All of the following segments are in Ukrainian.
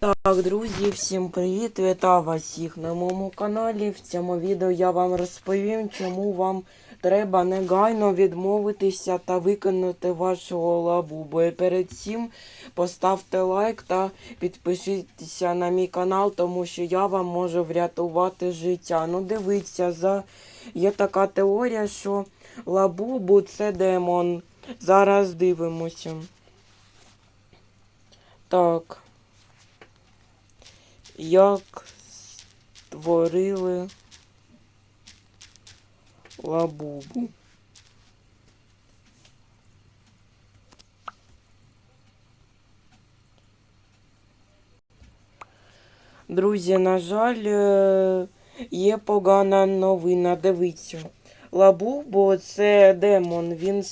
Так, друзі, всім привіт! Вітаю вас всіх на моєму каналі. В цьому відео я вам розповім, чому вам треба негайно відмовитися та викинути вашого лабубу. І перед цим поставте лайк та підпишіться на мій канал, тому що я вам можу врятувати життя. Ну, дивіться, за... є така теорія, що лабубу це демон. Зараз дивимося. Так. Як створили лабубу. Друзі, на жаль, е, є погана новина. Дивіться. Лабубу це демон. Він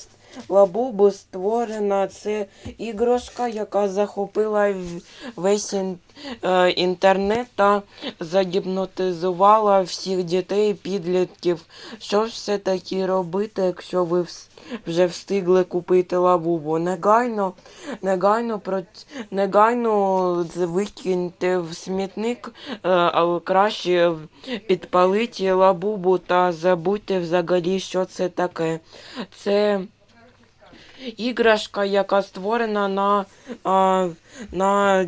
Лабубу створена це іграшка, яка захопила весь е, інтернет та загіпнотизувала всіх дітей і підлітків. Що ж все таки робити, якщо ви вже встигли купити лабубу? Негайно, негайно, негайно викиньте в смітник, е, а краще підпаліть лабубу та забудьте взагалі, що це таке. Це іграшка, яка створена на, а, на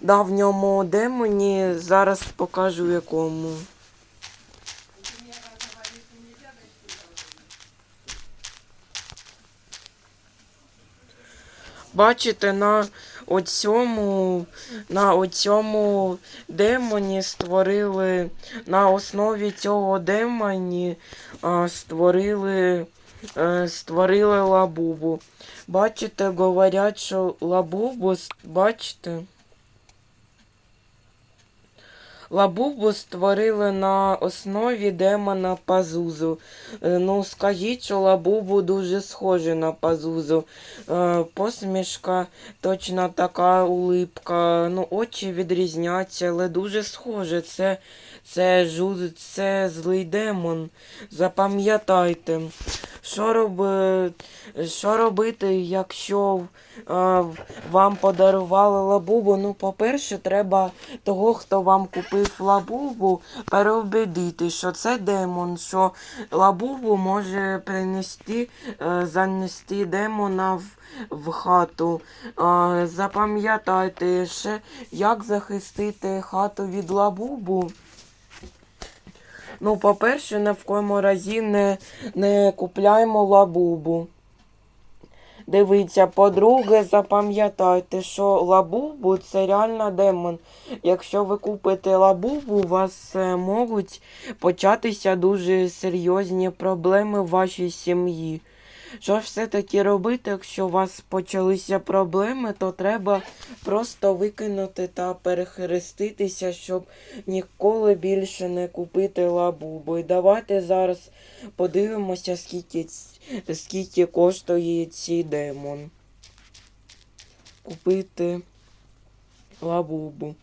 давньому демоні. Зараз покажу якому. Бачите, на оцьому, на оцьому демоні створили, на основі цього демоні а, створили, створили лабубу. Бачите, говорять, що лабубу, бачите? Лабубу створили на основі демона Пазузу. Е, Ну, скажіть, що лабубу дуже схожий на Пазузу. Е, Посмішка точно така улипка. Ну, очі відрізняться, але дуже схоже. Це, це, жу- це злий демон. Запам'ятайте. Що, роби, що робити, якщо е, вам подарували лабубу? Ну, по-перше, треба того, хто вам купив лабубу, переубедити, що це демон, що лабубу може принести, е, занести демона в, в хату. Е, запам'ятайте ще, як захистити хату від лабубу. Ну, по-перше, ні в коєму разі не, не купляємо лабубу. Дивіться, по-друге, запам'ятайте, що лабубу це реально демон. Якщо ви купите лабубу, у вас е, можуть початися дуже серйозні проблеми в вашій сім'ї. Що все-таки робити, якщо у вас почалися проблеми, то треба просто викинути та перехреститися, щоб ніколи більше не купити лабубу. І давайте зараз подивимося, скільки, скільки коштує цей демон. Купити лабубу.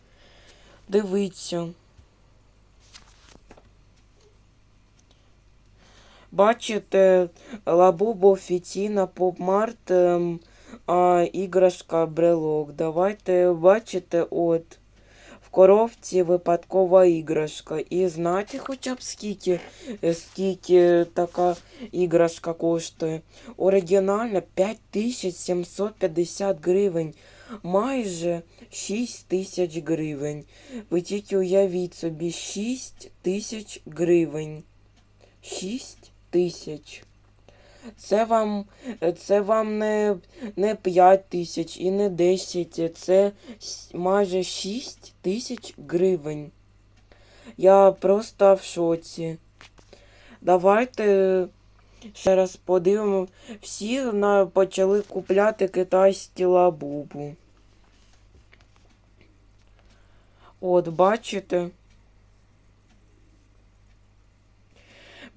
Дивіться. Бачите, лабубу офіційна поп-март, ем, а іграшка брелок. Давайте бачите, от в коробці випадкова іграшка. І знаєте хоча б скільки, е, скільки така іграшка коштує? Оригінальна 5750 гривень. Майже 6 тисяч гривень. Ви тільки уявіть собі 6 тисяч гривень. 6 тисяч. Це вам, це вам не, не 5 тисяч і не 10, це майже 6 тисяч гривень. Я просто в шоці. Давайте ще раз подивимо. Всі почали купляти китайські лабубу. От, бачите?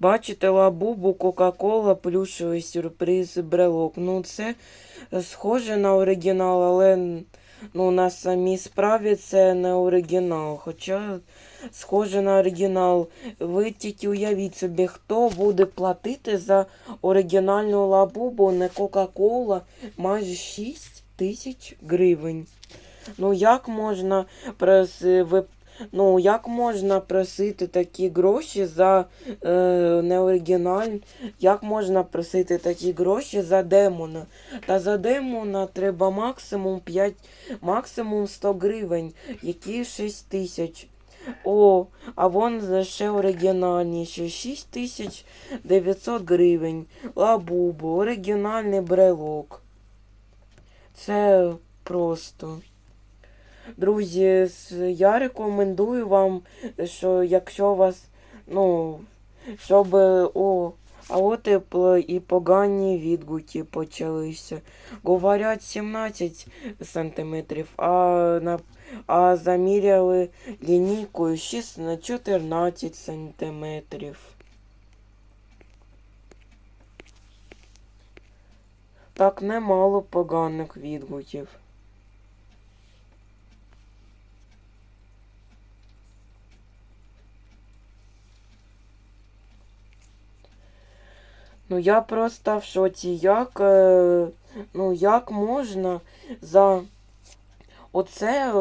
Бачите, лабубу, Кока-Кола, плюшевий сюрприз, брелок. Ну, це схоже на оригінал, але ну, на самій справі це не оригінал. Хоча схоже на оригінал. Ви тільки уявіть собі, хто буде платити за оригінальну лабубу, не Кока-Кола, майже 6 тисяч гривень. Ну як можна проси, ви, ну, як можна просити такі гроші за е, неоригіналь? Як можна просити такі гроші за демона? Та за демона треба максимум 5, максимум 100 гривень, які 6 тисяч. О, а вон ще оригінальніше 6900 гривень. Лабубу, оригінальний брелок. Це просто. Друзі, я рекомендую вам, що якщо у вас, ну, щоб, е, о, а от і, погані відгуки почалися. Говорять 17 сантиметрів, а, на, а заміряли лінійкою 6 на 14 сантиметрів. Так немало поганих відгуків. Ну я просто в шоці. Як, е, ну, як можна за оце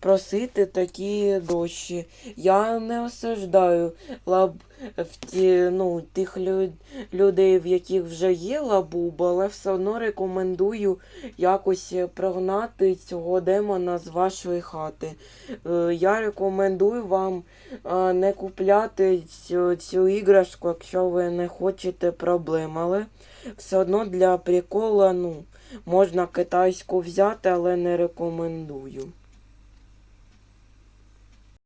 просити такі гроші? Я не осуждаю лаб в ті, ну, тих лю- людей, в яких вже є лабуба, але все одно рекомендую якось прогнати цього демона з вашої хати. Е, Я рекомендую вам е, не купляти цю, цю іграшку, якщо ви не хочете проблем. Але все одно для прикола, ну, можна китайську взяти, але не рекомендую.